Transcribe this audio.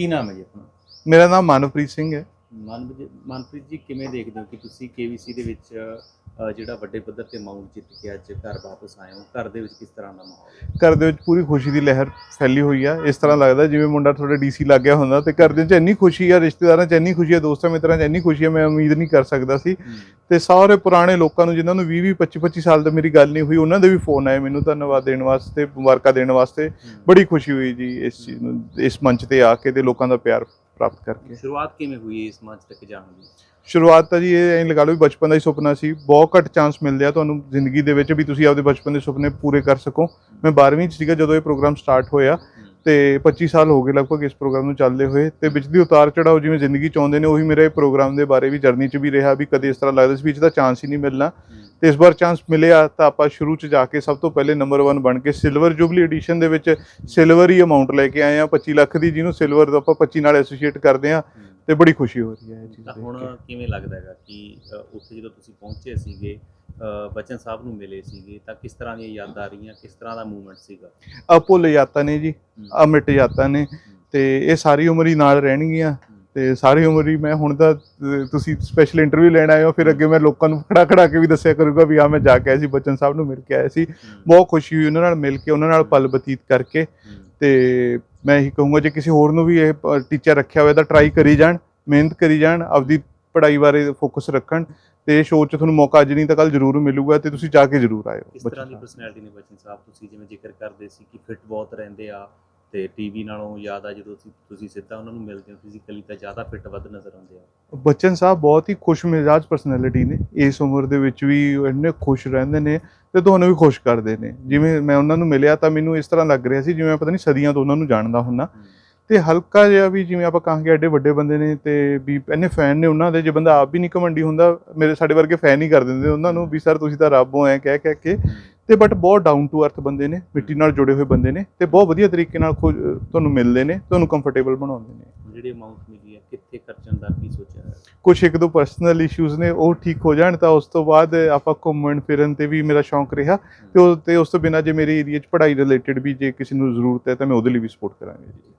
ਕੀ ਨਾਮ ਹੈ ਜੀ ਆਪਣਾ? ਮੇਰਾ ਨਾਮ ਮਾਨਵਪ੍ਰੀਤ ਸਿੰਘ ਹੈ। ਮਨਪ੍ਰੀਤ ਮਨਪ੍ਰੀਤ ਜੀ ਕਿਵੇਂ ਦੇਖਦੇ ਹੋ ਕਿ ਤੁਸੀਂ ਕੇਵੀਸੀ ਦੇ ਵਿੱਚ ਜਿਹੜਾ ਵੱਡੇ ਪੱਧਰ ਤੇ ਅਮਾਉਂਟ ਜਿੱਤ ਕੇ ਅੱਜ ਘਰ ਵਾਪਸ ਆਏ ਹੋ ਘਰ ਦੇ ਵਿੱਚ ਕਿਸ ਤਰ੍ਹਾਂ ਦਾ ਮਾਹੌਲ ਘਰ ਦੇ ਵਿੱਚ ਪੂਰੀ ਖੁਸ਼ੀ ਦੀ ਲਹਿਰ ਫੈਲੀ ਹੋਈ ਆ। ਇਸ ਤਰ੍ਹਾਂ ਲੱਗਦਾ ਜਿਵੇਂ ਮੁੰਡਾ ਤੁਹਾਡਾ ਡੀਸੀ ਲੱਗ ਗਿਆ ਹੁੰਦਾ ਤੇ ਘਰ ਦੇ ਵਿੱਚ ਇੰਨੀ ਖੁਸ਼ੀ ਆ ਰਿਸ਼ਤੇਦਾਰਾਂ 'ਚ ਇੰਨੀ ਖੁਸ਼ੀ ਆ ਦੋਸਤਾਂ ਮਿੱਤਰਾਂ 'ਚ ਇੰਨੀ ਖੁਸ਼ੀ ਆ ਮੈਂ ਉਮੀਦ ਨਹੀਂ ਕਰ ਸਕਦਾ ਸੀ। ਤੇ ਸਾਰੇ ਪੁਰਾਣੇ ਲੋਕਾਂ ਨੂੰ ਜਿਨ੍ਹਾਂ ਨੂੰ 20 20 25 25 ਸਾਲ ਤੋਂ ਮੇਰੀ ਗੱਲ ਨਹੀਂ ਹੋਈ ਉਹਨਾਂ ਦੇ ਵੀ ਫੋਨ ਆਏ ਮੈਨੂੰ ਧੰਨਵਾਦ ਦੇਣ ਵਾਸਤੇ ਮੁਬਾਰਕਾਂ ਦੇਣ ਵਾਸਤੇ। ਬੜੀ ਖੁਸ਼ੀ ਹੋਈ ਜੀ ਇਸ ਚੀਜ਼ ਨੂੰ ਇਸ ਮੰਚ ਤੇ ਆ ਕੇ ਤੇ ਲੋਕਾਂ ਦਾ ਪਿਆਰ ਪ੍ਰਾਪਤ ਕਰਕੇ। ਸ਼ੁਰੂਆਤ ਕਿਵੇਂ ਹੋਈ ਇਸ ਮੰਚ ਤੱਕ ਜਾਣ ਦੀ? ਸ਼ੁਰੂਆਤ ਤਾਂ ਜੀ ਇਹ ਐਂ ਲਗਾ ਲਓ ਵੀ ਬਚਪਨ ਦਾ ਹੀ ਸੁਪਨਾ ਸੀ। ਬਹੁਤ ਘੱਟ ਚਾਂਸ ਮਿਲਦੇ ਆ ਤੁਹਾਨੂੰ ਜ਼ਿੰਦਗੀ ਦੇ ਵਿੱਚ ਵੀ ਤੁਸੀਂ ਆਪਦੇ ਬਚਪਨ ਦੇ ਸੁਪਨੇ ਪੂਰੇ ਕਰ ਸਕੋ। ਮੈਂ 12ਵੀਂ ਚ ਸੀਗਾ ਜਦੋਂ ਇਹ ਪ੍ਰੋਗਰਾਮ ਸਟਾਰਟ ਹੋਇਆ ਤੇ 25 ਸਾਲ ਹੋ ਗਏ ਲਗਭਗ ਇਸ ਪ੍ਰੋਗਰਾਮ ਨੂੰ ਚੱਲਦੇ ਹੋਏ ਤੇ ਵਿੱਚ ਦੀ ਉਤਾਰ ਚੜਾਓ ਜਿਵੇਂ ਜ਼ਿੰਦਗੀ ਚ ਆਉਂਦੇ ਨੇ ਉਹੀ ਮੇਰੇ ਪ੍ਰੋਗਰਾਮ ਦੇ ਬਾਰੇ ਵੀ ਜਰਨੀ ਚ ਵੀ ਰਿਹਾ ਵੀ ਕਦੇ ਇਸ ਤਰ੍ਹਾਂ ਲੱਗਦਾ ਸੀ ਵੀ ਇਹਦਾ ਚਾਂਸ ਹੀ ਨਹੀਂ ਮਿਲਣਾ। ਤੇ ਇਸ ਵਾਰ ਚਾਂਸ ਮਿਲਿਆ ਤਾਂ ਆਪਾਂ ਸ਼ੁਰੂ ਚ ਜਾ ਕੇ ਸਭ ਤੋਂ ਪਹਿਲੇ ਨੰਬਰ 1 ਬਣ ਕੇ ਸਿਲਵਰ ਜੁਬਲੀ ਐਡੀਸ਼ਨ ਦੇ ਵਿੱਚ ਸਿਲਵਰ ਹੀ ਅਮਾਉਂਟ ਲੈ ਕੇ ਆਏ ਆ 25 ਲੱਖ ਦੀ ਜਿਹਨੂੰ ਸਿਲਵਰ ਆਪਾਂ 25 ਨਾਲ ਐਸੋਸੀਏਟ ਕਰਦੇ ਆ ਤੇ ਬੜੀ ਖੁਸ਼ੀ ਹੋ ਰਹੀ ਹੈ ਇਹ ਚੀਜ਼ ਤਾਂ ਹੁਣ ਕਿਵੇਂ ਲੱਗਦਾ ਹੈਗਾ ਕਿ ਉੱਥੇ ਜਦੋਂ ਤੁਸੀਂ ਪਹੁੰਚੇ ਸੀਗੇ ਬਚਨ ਸਾਹਿਬ ਨੂੰ ਮਿਲੇ ਸੀਗੇ ਤਾਂ ਕਿਸ ਤਰ੍ਹਾਂ ਦੀਆਂ ਯਾਦਾਂ ਆ ਰਹੀਆਂ? ਕਿਸ ਤਰ੍ਹਾਂ ਦਾ ਮੂਵਮੈਂਟ ਸੀਗਾ? ਆ ਭੁੱਲ ਜਾਤਾ ਨੇ ਜੀ ਆ ਮਿਟ ਜਾਤਾ ਨੇ ਤੇ ਇਹ ਸਾਰੀ ਉਮਰ ਹੀ ਨਾਲ ਰਹਿਣਗੀਆਂ। ਤੇ ਸਾਰੀ ਉਮਰ ਹੀ ਮੈਂ ਹੁਣ ਤਾਂ ਤੁਸੀਂ ਸਪੈਸ਼ਲ ਇੰਟਰਵਿਊ ਲੈਣ ਆਏ ਹੋ ਫਿਰ ਅੱਗੇ ਮੈਂ ਲੋਕਾਂ ਨੂੰ ਖੜਾ ਖੜਾ ਕੇ ਵੀ ਦੱਸਿਆ ਕਰੂੰਗਾ ਵੀ ਆ ਮੈਂ ਜਾ ਕੇ ਆਇਆ ਸੀ ਬਚਨ ਸਾਹਿਬ ਨੂੰ ਮਿਲ ਕੇ ਆਇਆ ਸੀ। ਬਹੁਤ ਖੁਸ਼ੀ ਹੋਈ ਉਹਨਾਂ ਨਾਲ ਮਿਲ ਕੇ ਉਹਨਾਂ ਨਾਲ ਪਲ ਬਤੀਤ ਕਰਕੇ। ਤੇ ਮੈਂ ਇਹੀ ਕਹੂੰਗਾ ਜੇ ਕਿਸੇ ਹੋਰ ਨੂੰ ਵੀ ਇਹ ਟੀਚਰ ਰੱਖਿਆ ਹੋਇਆ ਤਾਂ ਟਰਾਈ ਕਰੀ ਜਾਣ ਮਿਹਨਤ ਕਰੀ ਜਾਣ ਆਪਦੀ ਪੜ੍ਹਾਈ ਬਾਰੇ ਫੋਕਸ ਰੱਖਣ। ਤੇ ਇਹ ਸ਼ੋਅ 'ਚ ਤੁਹਾਨੂੰ ਮੌਕਾ ਅੱਜ ਨਹੀਂ ਤਾਂ ਕੱਲ ਜ਼ਰੂਰ ਮਿਲੂਗਾ ਤੇ ਤੁਸੀਂ ਜਾ ਕੇ ਜ਼ਰੂਰ ਆਇਓ ਬਚਨ ਤਰ੍ਹਾਂ ਦੀ। ਪਰਸਨੈਲਿਟੀ ਨੇ ਬਚਨ ਸਾਹਿਬ। ਤੁਸੀਂ ਜਿਵੇਂ ਜ਼ਿਕਰ ਕਰਦੇ ਸੀ ਕਿ ਫਿੱਟ ਬਹੁਤ ਰਹਿੰਦੇ ਆ ਤੇ ਟੀਵੀ ਨਾਲੋਂ ਜ਼ਿਆਦਾ ਜਦੋਂ ਤੁਸੀਂ ਤੁਸੀਂ ਸਿੱਧਾ ਉਹਨਾਂ ਨੂੰ ਮਿਲਦੇ ਹੋ ਫਿਜ਼ੀਕਲੀ ਤਾਂ ਜ਼ਿਆਦਾ ਫਿੱਟ ਵੱਧ ਨਜ਼ਰ ਆਉਂਦੇ ਆ। ਬੱਚਨ ਸਾਹਿਬ ਬਹੁਤ ਹੀ ਖੁਸ਼ ਮਿਜਾਜ ਪਰਸਨੈਲਿਟੀ ਨੇ। ਇਸ ਉਮਰ ਦੇ ਵਿੱਚ ਵੀ ਇੰਨੇ ਖੁਸ਼ ਰਹਿੰਦੇ ਨੇ ਤੇ ਤੁਹਾਨੂੰ ਵੀ ਖੁਸ਼ ਕਰਦੇ ਨੇ। ਜਿਵੇਂ ਮੈਂ ਉਹਨਾਂ ਨੂੰ ਮਿਲਿਆ ਤਾਂ ਮੈਨੂੰ ਇਸ ਤਰ੍ਹਾਂ ਲੱਗ ਰਿਹਾ ਸੀ ਜਿਵੇਂ ਪਤਾ ਨਹੀਂ ਸਦੀਆਂ ਤੋਂ ਉਹਨਾਂ ਨੂੰ ਜਾਣਦਾ ਹੁੰਨਾ। ਤੇ ਹਲਕਾ ਜਿਹਾ ਵੀ ਜਿਵੇਂ ਆਪਾਂ ਕਹਾਂਗੇ ਐਡੇ ਵੱਡੇ ਬੰਦੇ ਨੇ ਤੇ ਵੀ ਇੰਨੇ ਫੈਨ ਨੇ ਉਹਨਾਂ ਦੇ ਜੇ ਬੰਦਾ ਆਪ ਵੀ ਨਹੀਂ ਕਮੰਡੀ ਹੁੰਦਾ ਮੇਰੇ ਸਾਡੇ ਵਰਗੇ ਫੈਨ ਹੀ ਕਰ ਦਿੰਦੇ ਉਹਨਾਂ ਨੂੰ ਵੀ ਸਰ ਤੁਸੀਂ ਤਾਂ ਰੱਬ ਹੋ ਐ ਕਹਿ ਕਹਿ ਕੇ ਤੇ ਬਟ ਬਹੁਤ ਡਾਊਨ ਟੂ ਅਰਥ ਬੰਦੇ ਨੇ ਮਿੱਟੀ ਨਾਲ ਜੁੜੇ ਹੋਏ ਬੰਦੇ ਨੇ ਤੇ ਬਹੁਤ ਵਧੀਆ ਤਰੀਕੇ ਨਾਲ ਤੁਹਾਨੂੰ ਮਿਲਦੇ ਨੇ ਤੁਹਾਨੂੰ ਕੰਫਰਟੇਬਲ ਬਣਾਉਂਦੇ ਨੇ। ਜਿਹੜੀ ਅਮਾਉਂਟ ਮਿਲੀ ਹੈ ਕਿੱਥੇ ਖਰਚਣ ਦਾ ਕੀ ਸੋਚਿਆ ਹੈ ਕੁਝ ਇੱਕ ਦੋ ਪਰਸਨਲ ਇਸ਼ੂਜ਼ ਨੇ ਉਹ ਠੀਕ ਹੋ ਜਾਣ ਤਾਂ ਉਸ ਤੋਂ ਬਾਅਦ ਆਪਾਂ ਘੁੰਮਣ ਫਿਰਨ ਤੇ ਵੀ ਮੇਰਾ ਸ਼ੌਂਕ ਰਿਹਾ ਤੇ ਉਹ ਤੇ ਉਸ ਤੋਂ ਬਿਨਾਂ ਜੇ ਮੇਰੇ ਏਰੀਆ 'ਚ ਪੜ੍ਹਾਈ ਰਿਲੇਟਡ ਵੀ ਜੇ ਕਿਸੇ ਨੂੰ ਜ਼ਰੂਰਤ ਹੈ ਤਾਂ ਮੈਂ ਉਹਦੇ ਲਈ ਵੀ ਸਪੋਰਟ ਕਰਾਂਗਾ ਜੀ।